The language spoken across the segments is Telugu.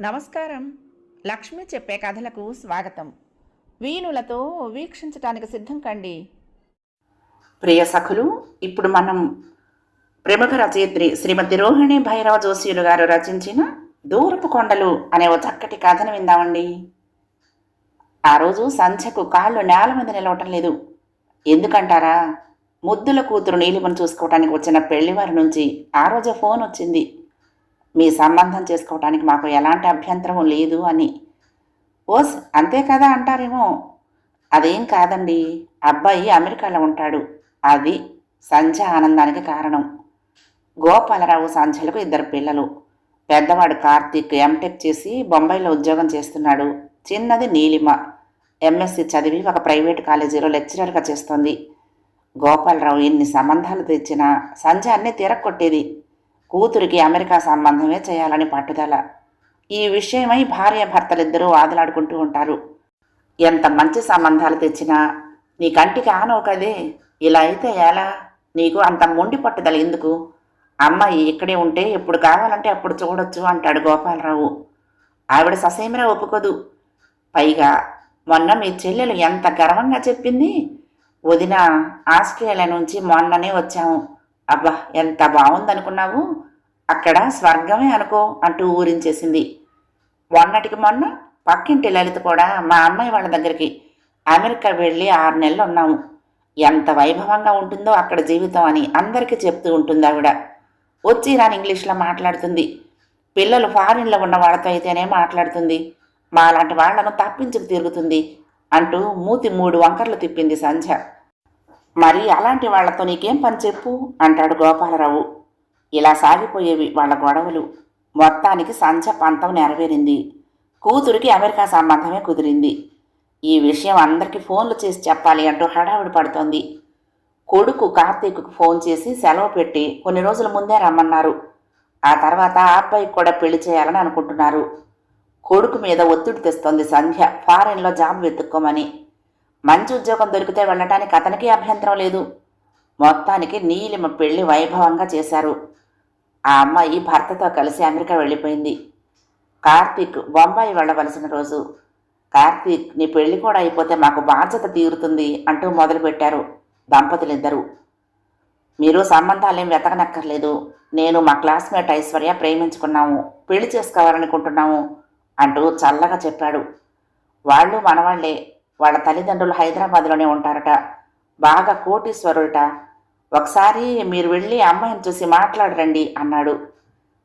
నమస్కారం. లక్ష్మి చెప్పే కథలకు స్వాగతం. వీణులతో వీక్షించటానికి సిద్ధం కండి. ప్రియ సఖులు ఇప్పుడు మనం ప్రముఖ రచయిత్రి శ్రీమతి రోహిణి భైరవ జోషియులు గారు రచించిన దూరపు కొండలు అనే ఓ చక్కటి కథను విందామండి. ఆ రోజు సంధ్యకు కాళ్ళు నేల మీద నిలవటం లేదు. ఎందుకంటారా? ముద్దుల కూతురు నీలిమను చూసుకోవటానికి వచ్చిన పెళ్ళివారి నుంచి ఆ రోజు ఫోన్ వచ్చింది. మీ సంబంధం చేసుకోవటానికి మాకు ఎలాంటి అభ్యంతరం లేదు అని. ఓస్ అంతే కదా అంటారేమో. అదేం కాదండి. అబ్బాయి అమెరికాలో ఉంటాడు. అది సంధ్య ఆనందానికి కారణం. గోపాలరావు సంధ్యలకు ఇద్దరు పిల్లలు. పెద్దవాడు కార్తీక్ ఎంటెక్ చేసి బొంబాయిలో ఉద్యోగం చేస్తున్నాడు. చిన్నది నీలిమ. ఎంఎస్సి చదివి ఒక ప్రైవేట్ కాలేజీలో లెక్చరర్గా చేస్తోంది. గోపాలరావు ఎన్ని సంబంధాలు తెచ్చినా సంధ్య అన్నీ తిరగొట్టేది కూతురికి అమెరికా సంబంధమే చేయాలని పట్టుదల. ఈ విషయమై భార్య భర్తలిద్దరూ వాదులాడుకుంటూ ఉంటారు. ఎంత మంచి సంబంధాలు తెచ్చినా నీ కంటికి ఆనవు కదే ఇలా అయితే ఎలా? నీకు అంత మొండి పట్టుదల ఎందుకు? అమ్మాయి ఇక్కడే ఉంటే ఎప్పుడు కావాలంటే అప్పుడు చూడొచ్చు అంటాడు గోపాలరావు. ఆవిడ ససేమిరా ఒప్పుకోదు. పైగా మొన్న మీ చెల్లెలు ఎంత గర్వంగా చెప్పింది. వదిన ఆస్ట్రేలియా నుంచి మొన్ననే వచ్చాము. అబ్బా ఎంత బాగుందనుకున్నావు అక్కడ స్వర్గమే అనుకో అంటూ ఊరించేసింది. మొన్నటికి మొన్న పక్కింటి లలిత కూడా మా అమ్మాయి వాళ్ళ దగ్గరికి అమెరికా వెళ్ళి ఆరు నెలలు ఉన్నాము. ఎంత వైభవంగా ఉంటుందో అక్కడ జీవితం అని అందరికీ చెప్తూ ఉంటుంది ఆవిడ. వచ్చి రాని ఇంగ్లీష్లో మాట్లాడుతుంది. పిల్లలు ఫారిన్లో ఉన్న వాళ్ళతో అయితేనే మాట్లాడుతుంది. మాలాంటి వాళ్ళను తప్పించుకు తిరుగుతుంది అంటూ మూతి మూడు వంకర్లు తిప్పింది సంధ్య. మరి అలాంటి వాళ్ళతో నీకేం పని చెప్పు అంటాడు గోపాలరావు. ఇలా సాగిపోయేవి వాళ్ళ గొడవలు మొత్తానికి సంధ్య పంతం నెరవేరింది. కూతురికి అమెరికా సంబంధమే కుదిరింది. ఈ విషయం అందరికీ ఫోన్లు చేసి చెప్పాలి అంటూ హడావిడి పడుతోంది. కొడుకు కార్తీక్కు ఫోన్ చేసి సెలవు పెట్టి కొన్ని రోజుల ముందే రమ్మన్నారు. ఆ తర్వాత ఆ అబ్బాయికి కూడా పెళ్ళి చేయాలని అనుకుంటున్నారు. కొడుకు మీద ఒత్తిడి తెస్తోంది సంధ్య ఫారెన్లో జాబ్ వెతుక్కోమని. మంచి ఉద్యోగం దొరికితే వెళ్ళటానికి అతనికి అభ్యంతరం లేదు. మొత్తానికి నీలిమ పెళ్ళి వైభవంగా చేశారు. ఆ అమ్మాయి భర్తతో కలిసి అమెరికా వెళ్ళిపోయింది. కార్తీక్ బొంబాయి వెళ్ళవలసిన రోజు కార్తీక్ నీ పెళ్ళి కూడా అయిపోతే మాకు బాధ్యత తీరుతుంది అంటూ మొదలుపెట్టారు దంపతులిద్దరూ. మీరు సంబంధాలేం వెతకనక్కర్లేదు నేను మా క్లాస్మేట్ ఐశ్వర్య ప్రేమించుకున్నాము పెళ్ళి చేసుకోవాలనుకుంటున్నాము అంటూ చల్లగా చెప్పాడు. వాళ్ళు మనవాళ్ళే వాళ్ళ తల్లిదండ్రులు హైదరాబాద్లోనే ఉంటారట బాగా కోటీశ్వరుడట ఒకసారి మీరు వెళ్ళి అమ్మాయిని చూసి మాట్లాడరండి అన్నాడు.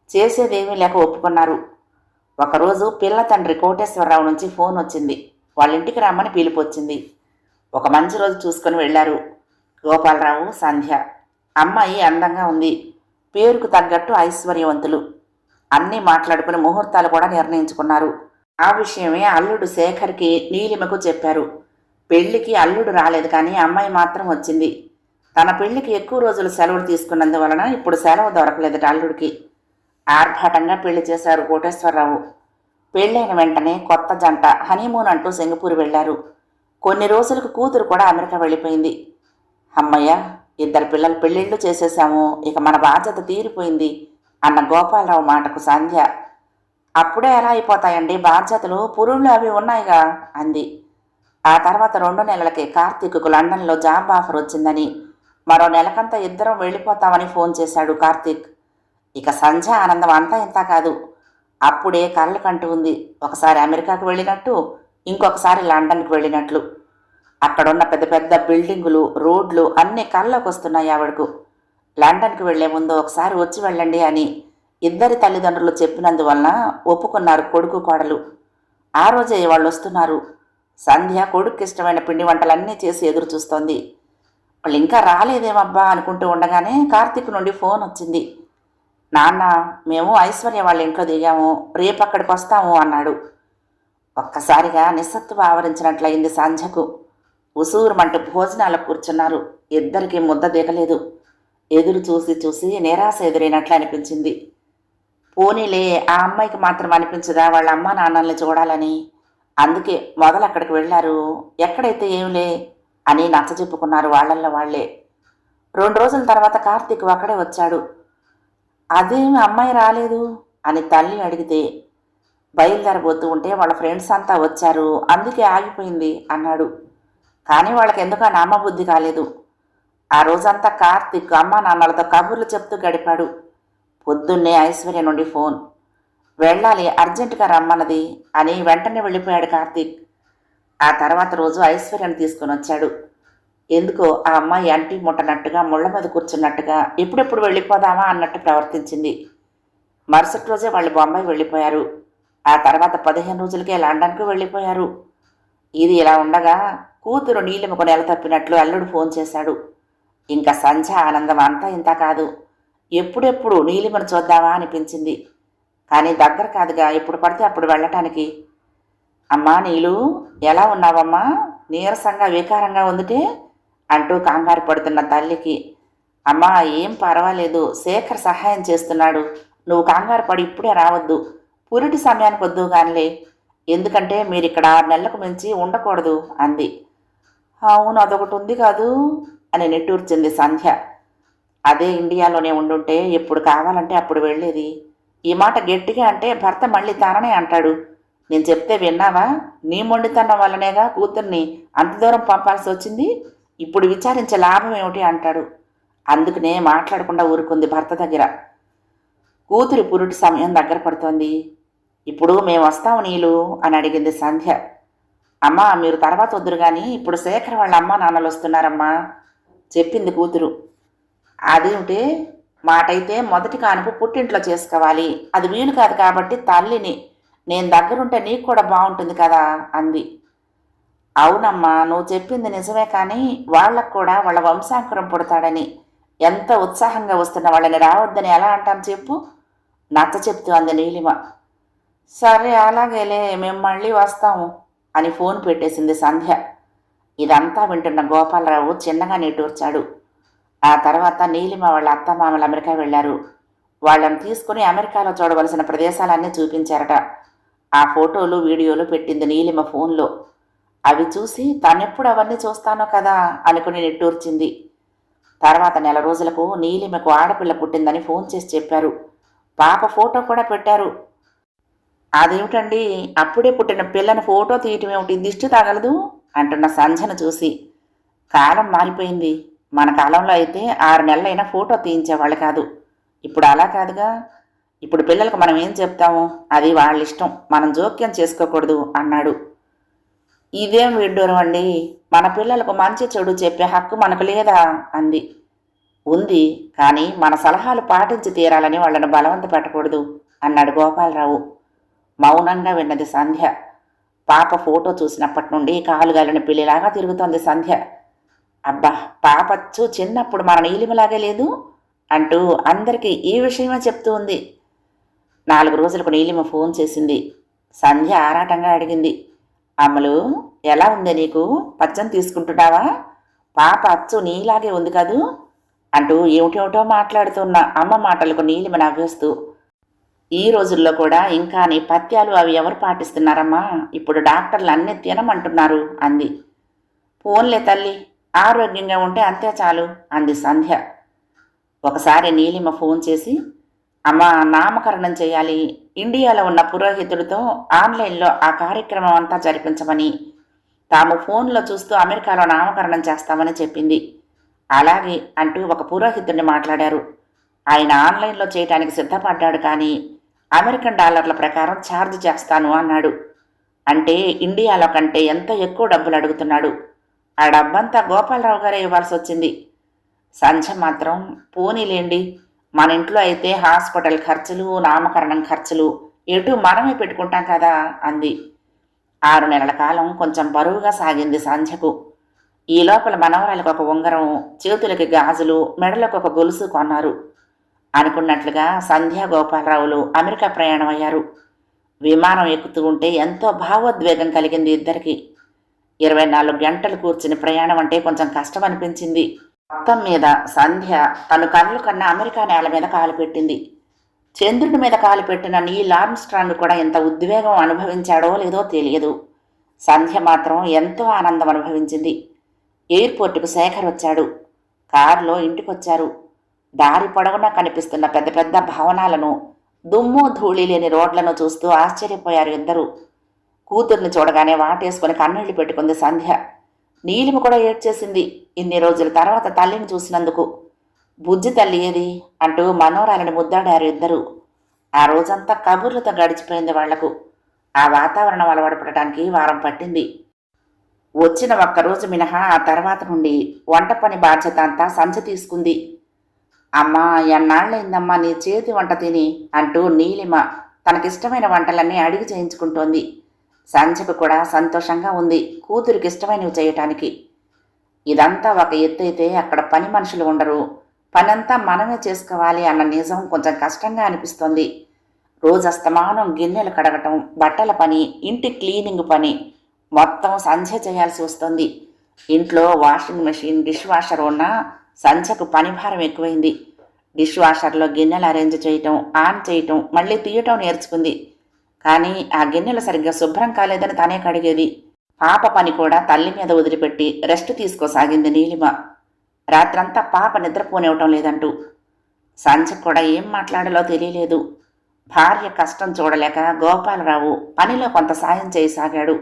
చేసేదేమీ లేక ఒప్పుకున్నారు. ఒకరోజు పిల్ల తండ్రి కోటేశ్వరరావు నుంచి ఫోన్ వచ్చింది. వాళ్ళ ఇంటికి రమ్మని పిలిపొచ్చింది. వచ్చింది ఒక మంచి రోజు చూసుకొని వెళ్ళారు. గోపాలరావు సంధ్య. అమ్మాయి అందంగా ఉంది. పేరుకు తగ్గట్టు ఐశ్వర్యవంతులు. అన్నీ మాట్లాడుకుని ముహూర్తాలు కూడా నిర్ణయించుకున్నారు. ఆ విషయమే అల్లుడు శేఖర్కి నీలిమకు చెప్పారు. పెళ్ళికి అల్లుడు రాలేదు కానీ అమ్మాయి మాత్రం వచ్చింది. తన పెళ్ళికి ఎక్కువ రోజులు సెలవులు తీసుకున్నందువలన ఇప్పుడు సెలవు దొరకలేదట అల్లుడికి. ఆర్భాటంగా పెళ్ళి చేశారు కోటేశ్వరరావు. పెళ్ళైన వెంటనే కొత్త జంట హనీమూన్ అంటూ సింగపూర్ వెళ్ళారు కొన్ని రోజులకు కూతురు కూడా అమెరికా వెళ్ళిపోయింది. అమ్మయ్య ఇద్దరు పిల్లలు పెళ్ళిళ్ళు చేసేసాము ఇక మన బాధ్యత తీరిపోయింది అన్న గోపాలరావు మాటకు సంధ్య. అప్పుడే ఎలా అయిపోతాయండి? బాధ్యతలు పురుళ్ళు అవి ఉన్నాయిగా అంది. ఆ తర్వాత రెండు నెలలకి కార్తీక్కు లండన్లో జాబ్ ఆఫర్ వచ్చిందని మరో నెలకంతా ఇద్దరం వెళ్ళిపోతామని ఫోన్ చేశాడు కార్తీక్. ఇక సంధ్య ఆనందం అంతా ఇంత కాదు. అప్పుడే కళ్ళు కంటూ ఉంది. ఒకసారి అమెరికాకు వెళ్ళినట్టు ఇంకొకసారి లండన్కి వెళ్ళినట్లు. అక్కడున్న పెద్ద పెద్ద బిల్డింగులు రోడ్లు అన్ని కళ్ళకు వస్తున్నాయి ఆవిడకు. లండన్కి వెళ్ళే ముందు ఒకసారి వచ్చి వెళ్ళండి అని ఇద్దరి తల్లిదండ్రులు చెప్పినందువలన ఒప్పుకున్నారు కొడుకు కోడలు. ఆ రోజే వాళ్ళు వస్తున్నారు. సంధ్య కొడుకు ఇష్టమైన పిండి వంటలన్నీ చేసి ఎదురు చూస్తోంది వాళ్ళు ఇంకా రాలేదేమబ్బా అనుకుంటూ ఉండగానే కార్తీక్ నుండి ఫోన్ వచ్చింది. నాన్న మేము ఐశ్వర్య వాళ్ళ ఇంట్లో దిగాము. రేపు అక్కడికి వస్తాము అన్నాడు. ఒక్కసారిగా నిస్సత్తువ ఆవరించినట్లయింది సంధ్యకు. ఉసూరుమంటూ భోజనాలకు కూర్చున్నారు. ఇద్దరికి ముద్ద దిగలేదు. ఎదురు చూసి చూసి నిరాశ ఎదురైనట్లు అనిపించింది. పోనీలే ఆ అమ్మాయికి మాత్రం అనిపించదా? వాళ్ళ అమ్మ నాన్నల్ని చూడాలని. అందుకే మొదలు అక్కడికి వెళ్ళారు. ఎక్కడైతే ఏంలే అని నచ్చజెప్పుకున్నారు వాళ్ళల్లో వాళ్ళే రెండు రోజుల తర్వాత కార్తీక్ అక్కడే వచ్చాడు. అదేమి అమ్మాయి రాలేదు? అని తల్లి అడిగితే బయలుదేరబోతూ ఉంటే వాళ్ళ ఫ్రెండ్స్ అంతా వచ్చారు అందుకే ఆగిపోయింది అన్నాడు. కానీ వాళ్ళకి ఆ నామబుద్ధి కాలేదు? ఆ రోజంతా కార్తీక్ అమ్మ నాన్నలతో కబుర్లు చెప్తూ గడిపాడు. పొద్దున్నే ఐశ్వర్య నుండి ఫోన్. వెళ్ళాలి అర్జెంటుగా రమ్మన్నది అని వెంటనే వెళ్ళిపోయాడు కార్తీక్. ఆ తర్వాత రోజు ఐశ్వర్యను తీసుకుని వచ్చాడు. ఎందుకో ఆ అమ్మాయి అంటి ముట్టనట్టుగా ముళ్ళ మీద కూర్చున్నట్టుగా ఎప్పుడెప్పుడు వెళ్ళిపోదామా అన్నట్టు ప్రవర్తించింది. మరుసటి రోజే వాళ్ళు బొంబాయి వెళ్ళిపోయారు. ఆ తర్వాత పదిహేను రోజులకే లండన్కు వెళ్ళిపోయారు. ఇది ఇలా ఉండగా కూతురు నీలిమకు నెల తప్పినట్లు అల్లుడు ఫోన్ చేశాడు. ఇంకా సంధ్య ఆనందం అంతా ఇంత కాదు. ఎప్పుడెప్పుడు నీలిమను చూద్దామా అనిపించింది. కానీ దగ్గర కాదుగా ఎప్పుడు పడితే అప్పుడు వెళ్ళటానికి అమ్మా నీలు ఎలా ఉన్నావమ్మా? నీరసంగా వికారంగా ఉందిటే? అంటూ కంగారు పడుతున్న తల్లికి అమ్మా ఏం పర్వాలేదు శేఖర్ సహాయం చేస్తున్నాడు. నువ్వు కంగారు పడి ఇప్పుడే రావద్దు. పురిటి సమయానికి వద్దు గానిలే. ఎందుకంటే మీరు ఇక్కడ ఆరు నెలలకు మించి ఉండకూడదు అంది. అవును అదొకటి ఉంది కాదు అని నిట్టూర్చింది సంధ్య. అదే ఇండియాలోనే ఉండుంటే ఎప్పుడు కావాలంటే అప్పుడు వెళ్ళేది. ఈ మాట గట్టిగా అంటే భర్త మళ్ళీ తననే అంటాడు. నేను చెప్తే విన్నావా? నీ మొండితనం వల్లనేగా కూతుర్ని అంత దూరం పంపాల్సి వచ్చింది? ఇప్పుడు విచారించే లాభం ఏమిటి అంటాడు. అందుకనే మాట్లాడకుండా ఊరుకుంది భర్త దగ్గర. కూతురి పురుటి సమయం దగ్గర పడుతోంది. ఇప్పుడు మేము వస్తాము నీలు అని అడిగింది సంధ్య. అమ్మా మీరు తర్వాత వద్దురు కానీ ఇప్పుడు శేఖర్ వాళ్ళ అమ్మ నాన్నలు వస్తున్నారమ్మా చెప్పింది కూతురు. అదేమిటి? మాటైతే మొదటి కానుపు పుట్టింట్లో చేసుకోవాలి. అది వీలు కాదు కాబట్టి తల్లిని నేను దగ్గరుంటే నీకు కూడా బాగుంటుంది కదా అంది. అవునమ్మా నువ్వు చెప్పింది నిజమే కానీ వాళ్ళకు కూడా వాళ్ళ వంశాంకురం పుడతాడని. ఎంత ఉత్సాహంగా వస్తున్న వాళ్ళని రావద్దని ఎలా అంటాను చెప్పు? నచ్చ చెప్తూ అంది నీలిమ. సరే అలాగేలే మేము మళ్ళీ వస్తాము అని ఫోన్ పెట్టేసింది సంధ్య. ఇదంతా వింటున్న గోపాలరావు చిన్నగా నిట్టూర్చాడు ఆ తర్వాత నీలిమ వాళ్ళ అత్తమామలు అమెరికా వెళ్ళారు. వాళ్ళని తీసుకుని అమెరికాలో చూడవలసిన ప్రదేశాలన్నీ చూపించారట. ఆ ఫోటోలు వీడియోలు పెట్టింది నీలిమ ఫోన్లో. అవి చూసి తనెప్పుడు అవన్నీ చూస్తానో కదా అనుకుని నిట్టూర్చింది. తర్వాత నెల రోజులకు నీలిమకు ఆడపిల్ల పుట్టిందని ఫోన్ చేసి చెప్పారు. పాప ఫోటో కూడా పెట్టారు. అదేమిటండి అప్పుడే పుట్టిన పిల్లని ఫోటో తీయటం ఏమిటి? దిష్టి తగలదు? అంటున్న సంజన చూసి. కాలం మారిపోయింది. మన కాలంలో అయితే ఆరు నెలలైనా ఫోటో తీయించేవాళ్ళు కాదు. ఇప్పుడు అలా కాదుగా. ఇప్పుడు పిల్లలకు మనం ఏం చెప్తాము? అది వాళ్ళ ఇష్టం మనం జోక్యం చేసుకోకూడదు అన్నాడు. ఇదేం విడ్డూరం అండి? మన పిల్లలకు మంచి చెడు చెప్పే హక్కు మనకు లేదా? అంది. ఉంది కానీ మన సలహాలు పాటించి తీరాలని వాళ్ళని బలవంత పెట్టకూడదు అన్నాడు గోపాలరావు. మౌనంగా విన్నది సంధ్య. పాప ఫోటో చూసినప్పటి నుండి కాలుగాలిన పిల్లిలాగా తిరుగుతోంది సంధ్య. అబ్బా పాపచ్చు చిన్నప్పుడు మన నీలిమలాగే లేదు? అంటూ అందరికీ ఈ విషయమే చెప్తూ ఉంది. నాలుగు రోజులకు నీలిమ ఫోన్ చేసింది. సంధ్య ఆరాటంగా అడిగింది. అమ్మలు ఎలా ఉంది నీకు? పచ్చం తీసుకుంటున్నావా? పాప అచ్చు నీలాగే ఉంది కదూ? అంటూ ఏమిటేమిటో మాట్లాడుతున్న అమ్మ మాటలకు నీలిమ నవ్వేస్తూ ఈ రోజుల్లో కూడా ఇంకా నీ పత్యాలు అవి ఎవరు పాటిస్తున్నారమ్మా? ఇప్పుడు డాక్టర్లు అన్నీ తినమంటున్నారు అంది. పోన్లే తల్లి ఆరోగ్యంగా ఉంటే అంతే చాలు అంది సంధ్య. ఒకసారి నీలిమ ఫోన్ చేసి అమ్మా నామకరణం చేయాలి. ఇండియాలో ఉన్న పురోహితుడితో ఆన్లైన్లో ఆ కార్యక్రమం అంతా జరిపించమని. తాము ఫోన్లో చూస్తూ అమెరికాలో నామకరణం చేస్తామని చెప్పింది. అలాగే అంటూ ఒక పురోహితుడిని మాట్లాడారు. ఆయన ఆన్లైన్లో చేయటానికి సిద్ధపడ్డాడు కానీ అమెరికన్ డాలర్ల ప్రకారం ఛార్జ్ చేస్తాను అన్నాడు. అంటే ఇండియాలో కంటే ఎంతో ఎక్కువ డబ్బులు అడుగుతున్నాడు? ఆ డబ్బంతా గోపాలరావు గారే ఇవ్వాల్సి వచ్చింది సంధ్య మాత్రం పోనీలేండి మన ఇంట్లో అయితే హాస్పిటల్ ఖర్చులు నామకరణం ఖర్చులు ఎటు మనమే పెట్టుకుంటాం కదా అంది. ఆరు నెలల కాలం కొంచెం బరువుగా సాగింది సంధ్యకు. ఈ లోపల మనవరాలకు ఒక ఉంగరం చేతులకి గాజులు మెడలకు ఒక గొలుసు కొన్నారు. అనుకున్నట్లుగా సంధ్యా గోపాలరావులు అమెరికా ప్రయాణం అయ్యారు విమానం ఎక్కుతూ ఉంటే ఎంతో భావోద్వేగం కలిగింది ఇద్దరికి. ఇరవై నాలుగు గంటలు కూర్చుని ప్రయాణం అంటే కొంచెం కష్టం అనిపించింది మొత్తం మీద సంధ్య తను కళ్ళు కన్నా అమెరికా నేల మీద కాలు పెట్టింది. చంద్రుడి మీద కాలు పెట్టిన నీల్ ఆర్మ్స్ట్రాంగ్ కూడా ఎంత ఉద్వేగం అనుభవించాడో లేదో తెలియదు. సంధ్య మాత్రం ఎంతో ఆనందం అనుభవించింది. ఎయిర్పోర్టుకు శేఖర్ వచ్చాడు. కారులో ఇంటికొచ్చారు. దారి పొడవునా కనిపిస్తున్న పెద్ద పెద్ద భవనాలను దుమ్ము ధూళి లేని రోడ్లను చూస్తూ ఆశ్చర్యపోయారు ఇద్దరు. కూతుర్ని చూడగానే వాటేసుకుని కన్నీళ్ళు పెట్టుకుంది సంధ్య. నీలిమ కూడా ఏడ్చేసింది ఇన్ని రోజుల తర్వాత తల్లిని చూసినందుకు. బుజ్జి తల్లి ఏది? అంటూ మనోరాలని ముద్దాడారు ఇద్దరు. ఆ రోజంతా కబుర్లతో గడిచిపోయింది వాళ్ళకు. ఆ వాతావరణం అలవాటుపడటానికి వారం పట్టింది. వచ్చిన ఒక్కరోజు మినహా ఆ తర్వాత నుండి వంట పని బాధ్యత అంతా సంచ తీసుకుంది. అమ్మా ఎన్నాళ్ళైందమ్మా నీ చేతి వంట తిని అంటూ నీలిమ తనకిష్టమైన వంటలన్నీ అడిగి చేయించుకుంటోంది. సంచకు కూడా సంతోషంగా ఉంది కూతురికి ఇష్టమైనవి చేయటానికి. ఇదంతా ఒక ఎత్తు అయితే అక్కడ పని మనుషులు ఉండరు. పనంతా మనమే చేసుకోవాలి అన్న నిజం కొంచెం కష్టంగా అనిపిస్తోంది. రోజస్తమానం గిన్నెలు కడగటం బట్టల పని ఇంటి క్లీనింగ్ పని మొత్తం సంధ్య చేయాల్సి వస్తుంది. ఇంట్లో వాషింగ్ మెషిన్ డిష్ వాషర్ ఉన్నా సంధ్యకు పని భారం ఎక్కువైంది. డిష్ వాషర్లో గిన్నెలు అరేంజ్ చేయటం ఆన్ చేయటం మళ్ళీ తీయటం నేర్చుకుంది. కానీ ఆ గిన్నెలు సరిగ్గా శుభ్రం కాలేదని తనే కడిగేది. పాప పని కూడా తల్లి మీద వదిలిపెట్టి రెస్ట్ తీసుకోసాగింది నీలిమ. రాత్రంతా పాప నిద్రపోనివ్వటం లేదంటూ. సంధ్య కూడా ఏం మాట్లాడాలో తెలియలేదు. భార్య కష్టం చూడలేక గోపాలరావు పనిలో కొంత సాయం చేయసాగాడు.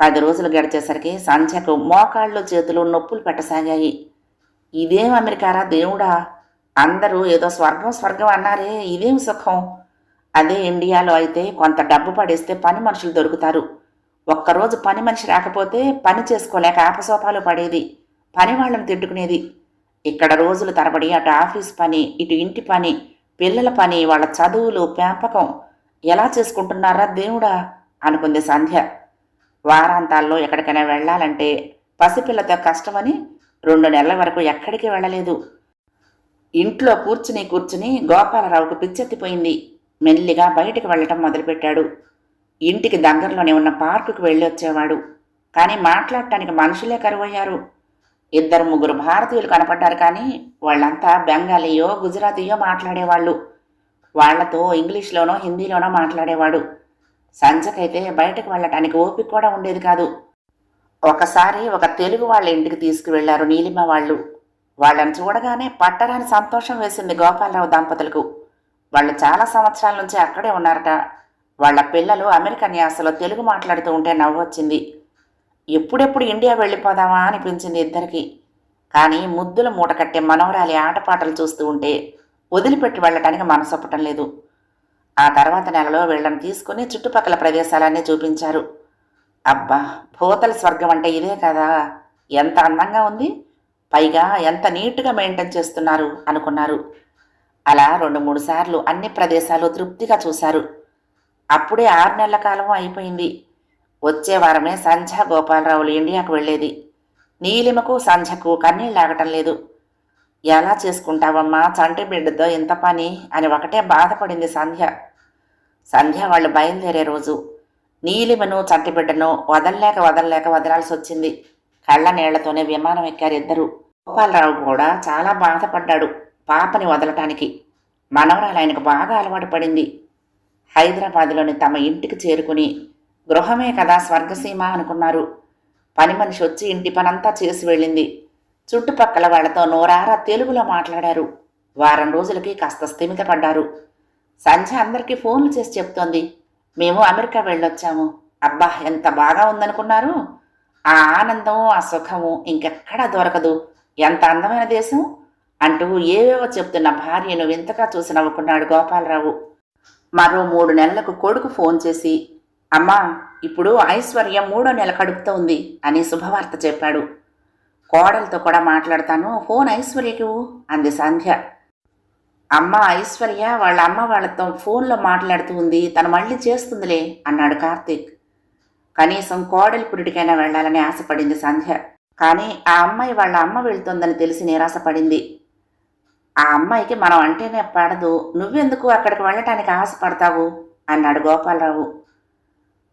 పది రోజులు గడిచేసరికి సంధ్యకు మోకాళ్ళు చేతులు నొప్పులు పెట్టసాగాయి. ఇదేం అమెరికారా దేవుడా? అందరూ ఏదో స్వర్గం స్వర్గం అన్నారే ఇదేం సుఖం? అదే ఇండియాలో అయితే కొంత డబ్బు పడేస్తే పని మనుషులు దొరుకుతారు. ఒక్కరోజు పని మనిషి రాకపోతే పని చేసుకోలేక ఆపసోపాలు పడేది పని వాళ్ళని తిట్టుకునేది. ఇక్కడ రోజుల తరబడి అటు ఆఫీస్ పని ఇటు ఇంటి పని పిల్లల పని వాళ్ళ చదువులు పెంపకం. ఎలా చేసుకుంటున్నారా దేవుడా? అనుకుంది సంధ్య. వారాంతాల్లో ఎక్కడికైనా వెళ్ళాలంటే పసిపిల్లతో కష్టమని రెండు నెలల వరకు ఎక్కడికి వెళ్ళలేదు. ఇంట్లో కూర్చుని కూర్చుని గోపాలరావుకు పిచ్చెత్తిపోయింది. మెల్లిగా బయటికి వెళ్ళటం మొదలుపెట్టాడు. ఇంటికి దగ్గరలోనే ఉన్న పార్కుకు వెళ్ళి వచ్చేవాడు కానీ మాట్లాడటానికి మనుషులే కరువయ్యారు. ఇద్దరు ముగ్గురు భారతీయులు కనపడ్డారు కానీ వాళ్ళంతా బెంగాలీయో గుజరాతీయో మాట్లాడేవాళ్ళు. వాళ్ళతో ఇంగ్లీష్లోనో హిందీలోనో మాట్లాడేవాడు. సంజకైతే బయటకు వెళ్ళటానికి ఓపిక కూడా ఉండేది కాదు. ఒకసారి ఒక తెలుగు వాళ్ళ ఇంటికి తీసుకువెళ్ళారు నీలిమ వాళ్ళు వాళ్ళని చూడగానే పట్టరాని సంతోషం వేసింది గోపాలరావు దంపతులకు. వాళ్ళు చాలా సంవత్సరాల నుంచి అక్కడే ఉన్నారట. వాళ్ళ పిల్లలు అమెరికన్ యాసలో తెలుగు మాట్లాడుతూ ఉంటే నవ్వొచ్చింది. ఎప్పుడెప్పుడు ఇండియా వెళ్ళిపోదామా అనిపించింది ఇద్దరికి. కానీ ముద్దుల మూట కట్టే మనోరాలి ఆటపాటలు చూస్తూ ఉంటే వదిలిపెట్టి వెళ్ళటానికి మనసొప్పటం లేదు. ఆ తర్వాత నెలలో వీళ్ళని తీసుకుని చుట్టుపక్కల ప్రదేశాలన్నీ చూపించారు. అబ్బా భూతల స్వర్గం అంటే ఇదే కదా. ఎంత అందంగా ఉంది. పైగా ఎంత నీట్గా మెయింటైన్ చేస్తున్నారు అనుకున్నారు. అలా రెండు మూడు సార్లు అన్ని ప్రదేశాలు తృప్తిగా చూశారు. అప్పుడే ఆరు నెలల కాలం అయిపోయింది. వచ్చే వారమే సంధ్య గోపాలరావులు ఇండియాకు వెళ్ళేది. నీలిమకు సంధ్యకు కన్నీళ్ళాగటం లేదు. ఎలా చేసుకుంటావమ్మా? చంటి బిడ్డతో ఇంత పని? అని ఒకటే బాధపడింది సంధ్య. సంధ్య వాళ్ళు బయలుదేరే రోజు నీలిమను చంటి బిడ్డను వదల్లేక వదల్లేక వదలాల్సి వచ్చింది. కళ్ళ నీళ్ళతోనే విమానం ఎక్కారు ఇద్దరు. గోపాలరావు కూడా చాలా బాధపడ్డాడు. పాపని వదలటానికి మనవరాలు ఆయనకు బాగా అలవాటు పడింది. హైదరాబాద్లోని తమ ఇంటికి చేరుకుని గృహమే కదా స్వర్గసీమ అనుకున్నారు. పని మనిషి వచ్చి ఇంటి పనంతా చేసి వెళ్ళింది. చుట్టుపక్కల వాళ్ళతో నోరారా తెలుగులో మాట్లాడారు. వారం రోజులకి కాస్త స్థిమిత పడ్డారు. సంధ్య అందరికీ ఫోన్లు చేసి చెప్తోంది. మేము అమెరికా వెళ్ళొచ్చాము. అబ్బా ఎంత బాగా ఉందనుకున్నారు? ఆ ఆనందం ఆ సుఖము ఇంకెక్కడా దొరకదు. ఎంత అందమైన దేశం? అంటూ ఏవేవో చెప్తున్న భార్యను వింతగా చూసి నవ్వుకున్నాడు గోపాలరావు మరో మూడు నెలలకు కొడుకు ఫోన్ చేసి అమ్మా ఇప్పుడు ఐశ్వర్య మూడో నెల కడుపుతో ఉంది అని శుభవార్త చెప్పాడు. కోడలతో కూడా మాట్లాడతాను ఫోన్ ఐశ్వర్యకి అంది సంధ్య. అమ్మ ఐశ్వర్య వాళ్ళ అమ్మ వాళ్ళతో ఫోన్లో మాట్లాడుతూ ఉంది తను మళ్ళీ చేస్తుందిలే అన్నాడు కార్తీక్. కనీసం కోడలి పురిటికైనా వెళ్ళాలని ఆశపడింది సంధ్య. కానీ ఆ అమ్మాయి వాళ్ళ అమ్మ వెళ్తోందని తెలిసి నిరాశపడింది. ఆ అమ్మాయికి మనం అంటేనే పడదు. నువ్వెందుకు అక్కడికి వెళ్ళటానికి ఆశపడతావు? అన్నాడు గోపాలరావు.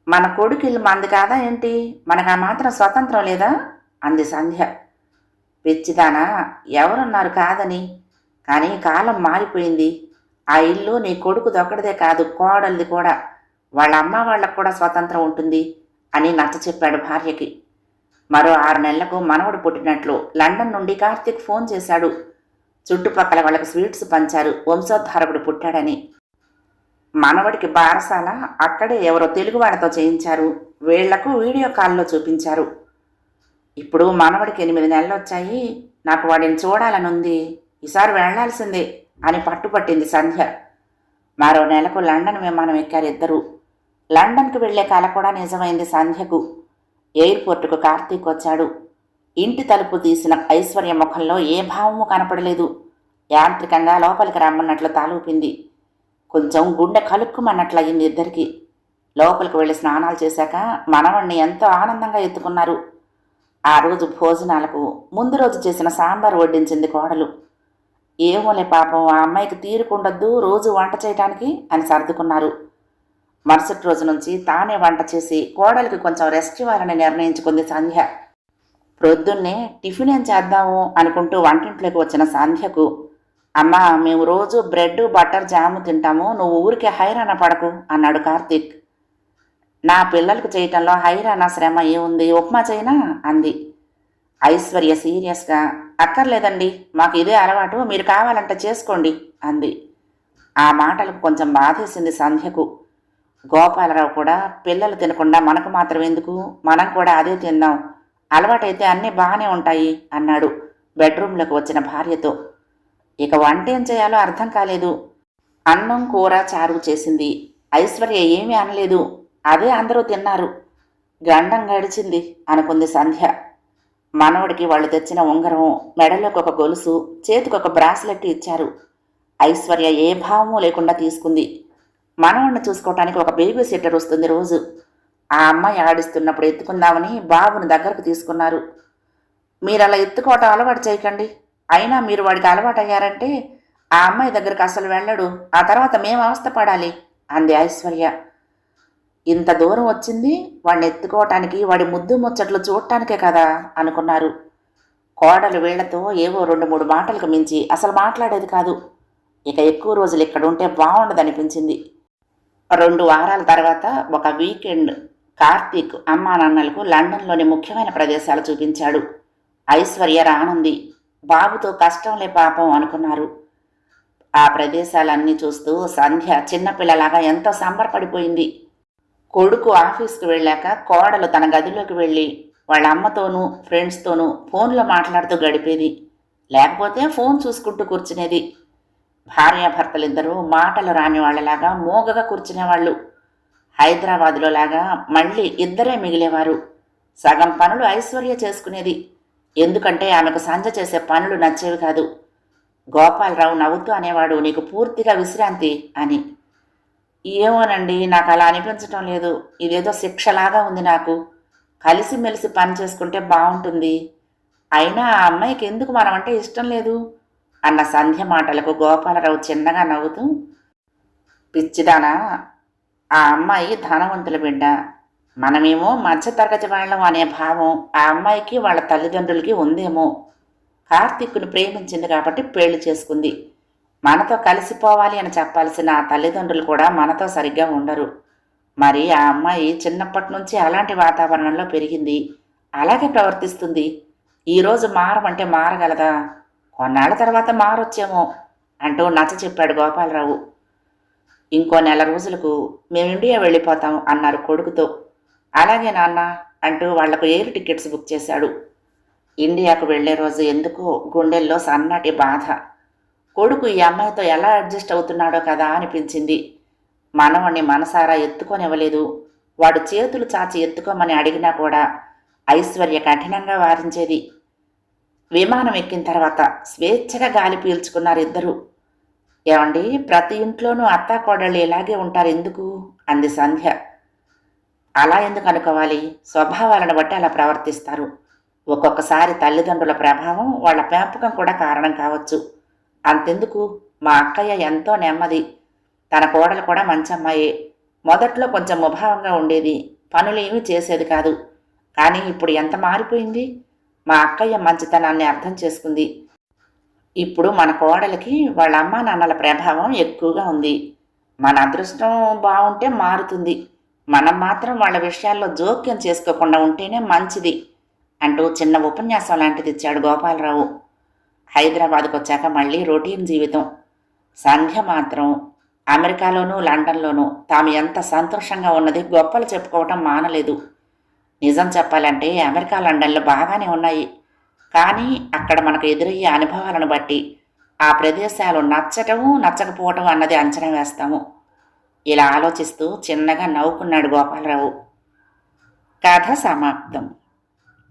మన కొడుకు ఇల్లు మంది కాదా ఏంటి? మనకు ఆ మాత్రం స్వతంత్రం లేదా? అంది సంధ్య. పిచ్చిదానా ఎవరున్నారు కాదని? కానీ కాలం మారిపోయింది. ఆ ఇల్లు నీ కొడుకు దొక్కడదే కాదు కోడలిది కూడా. వాళ్ళ అమ్మ వాళ్ళకు కూడా స్వతంత్రం ఉంటుంది అని నచ్చ చెప్పాడు భార్యకి. మరో ఆరు నెలలకు మనవడు పుట్టినట్లు లండన్ నుండి కార్తీక్ ఫోన్ చేశాడు. చుట్టుపక్కల వాళ్ళకు స్వీట్స్ పంచారు. వంశోద్ధారకుడు పుట్టాడని. మనవడికి బారసాల అక్కడే ఎవరో తెలుగువాడితో చేయించారు. వీళ్ళకు వీడియో కాల్లో చూపించారు. ఇప్పుడు మనవడికి ఎనిమిది నెలలు వచ్చాయి నాకు వాడిని చూడాలనుంది. ఈసారి వెళ్ళాల్సిందే అని పట్టుపట్టింది సంధ్య. మరో నెలకు లండన్ విమానం ఎక్కారు ఇద్దరు. లండన్కు వెళ్ళే కల కూడా నిజమైంది సంధ్యకు. ఎయిర్పోర్టుకు కార్తీక్ వచ్చాడు ఇంటి తలుపు తీసిన ఐశ్వర్య ముఖంలో ఏ భావము కనపడలేదు. యాంత్రికంగా లోపలికి రమ్మన్నట్లు తాలూపింది. కొంచెం గుండె కలుక్కుమన్నట్లయింది ఇద్దరికి. లోపలికి వెళ్ళి స్నానాలు చేశాక మనవణ్ణి ఎంతో ఆనందంగా ఎత్తుకున్నారు. ఆ రోజు భోజనాలకు ముందు రోజు చేసిన సాంబార్ వడ్డించింది కోడలు. ఏమోలే పాపం ఆ అమ్మాయికి తీరుకుండొద్దు రోజు వంట చేయటానికి అని సర్దుకున్నారు. మరుసటి రోజు నుంచి తానే వంట చేసి కోడలికి కొంచెం రెస్ట్ ఇవ్వాలని నిర్ణయించుకుంది సంధ్య. ప్రొద్దున్నే టిఫిన్ ఏం చేద్దాము అనుకుంటూ వంటింట్లోకి వచ్చిన సంధ్యకు అమ్మా మేము రోజు బ్రెడ్ బటర్ జాము తింటాము నువ్వు ఊరికే హైరాణ పడకు అన్నాడు కార్తీక్. నా పిల్లలకు చేయటంలో హైరాణ శ్రమ ఏముంది? ఉప్మా చేయనా? అంది. ఐశ్వర్య సీరియస్గా అక్కర్లేదండి మాకు ఇదే అలవాటు మీరు కావాలంటే చేసుకోండి అంది. ఆ మాటలకు కొంచెం బాధేసింది సంధ్యకు. గోపాలరావు కూడా పిల్లలు తినకుండా మనకు మాత్రం ఎందుకు మనం కూడా అదే తిందాం అలవాటైతే అన్నీ బాగానే ఉంటాయి అన్నాడు బెడ్రూమ్లోకి వచ్చిన భార్యతో. ఇక వంట ఏం చేయాలో అర్థం కాలేదు. అన్నం కూర చారు చేసింది. ఐశ్వర్య ఏమీ అనలేదు. అదే అందరూ తిన్నారు. గండం గడిచింది అనుకుంది సంధ్య. మనవడికి వాళ్ళు తెచ్చిన ఉంగరం మెడలోకి ఒక గొలుసు చేతికి ఒక బ్రాస్లెట్ ఇచ్చారు. ఐశ్వర్య ఏ భావము లేకుండా తీసుకుంది. మనవడిని చూసుకోవటానికి ఒక బేబీ సిట్టర్ వస్తుంది రోజు. ఆ అమ్మాయి ఆడిస్తున్నప్పుడు ఎత్తుకుందామని బాబుని దగ్గరకు తీసుకున్నారు. మీరు అలా ఎత్తుకోవటం అలవాటు చేయకండి. అయినా మీరు వాడికి అలవాటు అయ్యారంటే ఆ అమ్మాయి దగ్గరకు అసలు వెళ్ళడు. ఆ తర్వాత మేము అవస్థ పడాలి అంది ఐశ్వర్య. ఇంత దూరం వచ్చింది వాడిని ఎత్తుకోవటానికి వాడి ముద్దు ముచ్చట్లు చూడటానికే కదా అనుకున్నారు. కోడలు వీళ్ళతో ఏవో రెండు మూడు మాటలకు మించి అసలు మాట్లాడేది కాదు. ఇక ఎక్కువ రోజులు ఇక్కడ ఉంటే బాగుండదనిపించింది. రెండు వారాల తర్వాత ఒక వీకెండ్ కార్తీక్ అమ్మా నాన్నలకు లండన్లోని ముఖ్యమైన ప్రదేశాలు చూపించాడు. ఐశ్వర్య రానుంది. బాబుతో కష్టంలే పాపం అనుకున్నారు. ఆ ప్రదేశాలన్నీ చూస్తూ సంధ్య చిన్నపిల్లలాగా ఎంతో సంబరపడిపోయింది. కొడుకు ఆఫీస్కి వెళ్ళాక కోడలు తన గదిలోకి వెళ్ళి వాళ్ళ అమ్మతోనూ ఫ్రెండ్స్తోనూ ఫోన్లో మాట్లాడుతూ గడిపేది. లేకపోతే ఫోన్ చూసుకుంటూ కూర్చునేది. భార్యాభర్తలిద్దరూ మాటలు రాని వాళ్ళలాగా మోగగా కూర్చునేవాళ్ళు. హైదరాబాదులో లాగా మళ్ళీ ఇద్దరే మిగిలేవారు. సగం పనులు ఐశ్వర్య చేసుకునేది. ఎందుకంటే ఆమెకు సంజ చేసే పనులు నచ్చేవి కాదు. గోపాలరావు నవ్వుతూ అనేవాడు నీకు పూర్తిగా విశ్రాంతి అని. ఏమోనండి నాకు అలా అనిపించటం లేదు. ఇదేదో శిక్షలాగా ఉంది నాకు. కలిసిమెలిసి పని చేసుకుంటే బాగుంటుంది అయినా ఆ అమ్మాయికి ఎందుకు మనం అంటే ఇష్టం లేదు? అన్న సంధ్య మాటలకు గోపాలరావు చిన్నగా నవ్వుతూ పిచ్చిదానా ఆ అమ్మాయి ధనవంతుల బిడ్డ. మనమేమో మధ్యతరగతి వాళ్ళం అనే భావం ఆ అమ్మాయికి వాళ్ళ తల్లిదండ్రులకి ఉందేమో. కార్తీక్ను ప్రేమించింది కాబట్టి పెళ్ళి చేసుకుంది. మనతో కలిసిపోవాలి అని చెప్పాల్సిన ఆ తల్లిదండ్రులు కూడా మనతో సరిగ్గా ఉండరు. మరి ఆ అమ్మాయి చిన్నప్పటి నుంచి అలాంటి వాతావరణంలో పెరిగింది. అలాగే ప్రవర్తిస్తుంది. ఈరోజు మారమంటే మారగలదా? కొన్నాళ్ళ తర్వాత మారొచ్చేమో అంటూ నచ్చ చెప్పాడు గోపాలరావు. ఇంకో నెల రోజులకు మేము ఇండియా వెళ్ళిపోతాం అన్నారు కొడుకుతో. అలాగే నాన్న అంటూ వాళ్ళకు ఎయిర్ టికెట్స్ బుక్ చేశాడు. ఇండియాకు వెళ్ళే రోజు ఎందుకో గుండెల్లో సన్నటి బాధ. కొడుకు ఈ అమ్మాయితో ఎలా అడ్జస్ట్ అవుతున్నాడో కదా అనిపించింది. మనవణ్ణి మనసారా ఎత్తుకొనివ్వలేదు. వాడు చేతులు చాచి ఎత్తుకోమని అడిగినా కూడా ఐశ్వర్య కఠినంగా వారించేది. విమానం ఎక్కిన తర్వాత స్వేచ్ఛగా గాలి పీల్చుకున్నారు ఇద్దరు. ఏమండి? ప్రతి ఇంట్లోనూ అత్తా కోడళ్ళు ఇలాగే ఉంటారు ఎందుకు? అంది సంధ్య. అలా ఎందుకు అనుకోవాలి? స్వభావాలను బట్టి అలా ప్రవర్తిస్తారు. ఒక్కొక్కసారి తల్లిదండ్రుల ప్రభావం వాళ్ళ పెంపకం కూడా కారణం కావచ్చు. అంతెందుకు? మా అక్కయ్య ఎంతో నెమ్మది. తన కోడలు కూడా మంచి అమ్మాయే. మొదట్లో కొంచెం ముభావంగా ఉండేది. పనులు ఏమీ చేసేది కాదు. కానీ ఇప్పుడు ఎంత మారిపోయింది? మా అక్కయ్య మంచితనాన్ని అర్థం చేసుకుంది. ఇప్పుడు మన కోడలికి వాళ్ళ అమ్మ నాన్నల ప్రభావం ఎక్కువగా ఉంది. మన అదృష్టం బాగుంటే మారుతుంది. మనం మాత్రం వాళ్ళ విషయాల్లో జోక్యం చేసుకోకుండా ఉంటేనే మంచిది అంటూ చిన్న ఉపన్యాసం లాంటిది ఇచ్చాడు గోపాలరావు. హైదరాబాద్కు వచ్చాక మళ్ళీ రొటీన్ జీవితం. సంధ్య మాత్రం అమెరికాలోనూ లండన్లోనూ తాము ఎంత సంతోషంగా ఉన్నది గొప్పలు చెప్పుకోవటం మానలేదు. నిజం చెప్పాలంటే అమెరికా లండన్లు బాగానే ఉన్నాయి. కానీ అక్కడ మనకు ఎదురయ్యే అనుభవాలను బట్టి ఆ ప్రదేశాలు నచ్చటము నచ్చకపోవటం అన్నది అంచనా వేస్తాము. ఇలా ఆలోచిస్తూ చిన్నగా నవ్వుకున్నాడు గోపాలరావు. కథ సమాప్తం.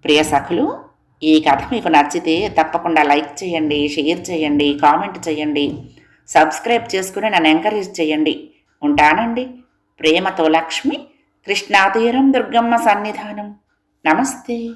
ప్రియ సఖులు ఈ కథ మీకు నచ్చితే తప్పకుండా లైక్ చేయండి షేర్ చేయండి కామెంట్ చేయండి సబ్స్క్రైబ్ చేసుకుని నన్ను ఎంకరేజ్ చేయండి. ఉంటానండి. ప్రేమతో లక్ష్మి కృష్ణాతీరం దుర్గమ్మ సన్నిధానం. నమస్తే.